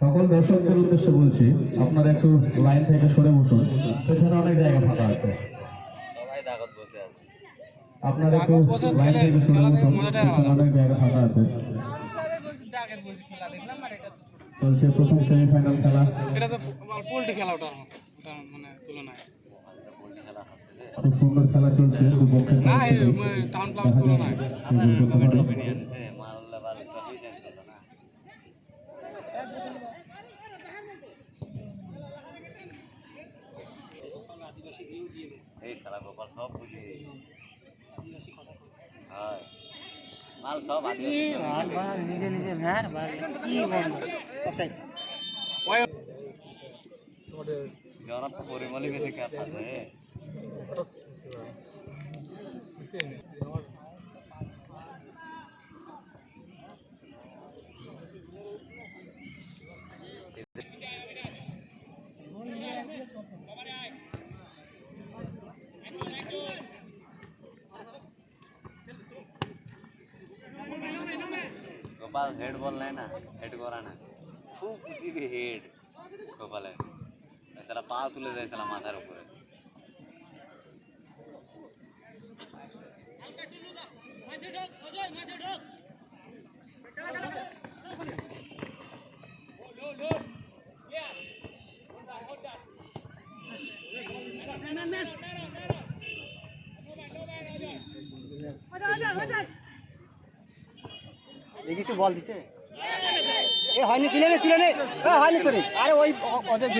সকল দর্শকদের উদ্দেশ্যে বলছি আপনারা একটু লাইন থেকে সরে বসুন। পেছনে অনেক জায়গা ফাঁকা আছে। আপনারা একটু লাইন থেকে সরে বসুন অনেক জায়গা ফাঁকা আছে। চলছে প্রথম সেমিফাইনাল খেলা। এটা তো পোল্ট্রি খেলা ওটার মতো ওটা মানে তুলনায় পোল্ট্রি খেলা হচ্ছে যে খুব সুন্দর খেলা চলছে কে হয় মাল সব নিজে নিজে ম্যার কি জনাব তো পরিমলি বেশি খ্যাপ আছে गोपाल हेड बॉल रहे ना हेड कराना खूब पूछी हेड गोपाल साला पा तुले जाए साला माथार ऊपर কিছু বল দিছে? এ হয়নি, তুলে নে তুলে নে। হয়নি তো রে আরে ওই অজয়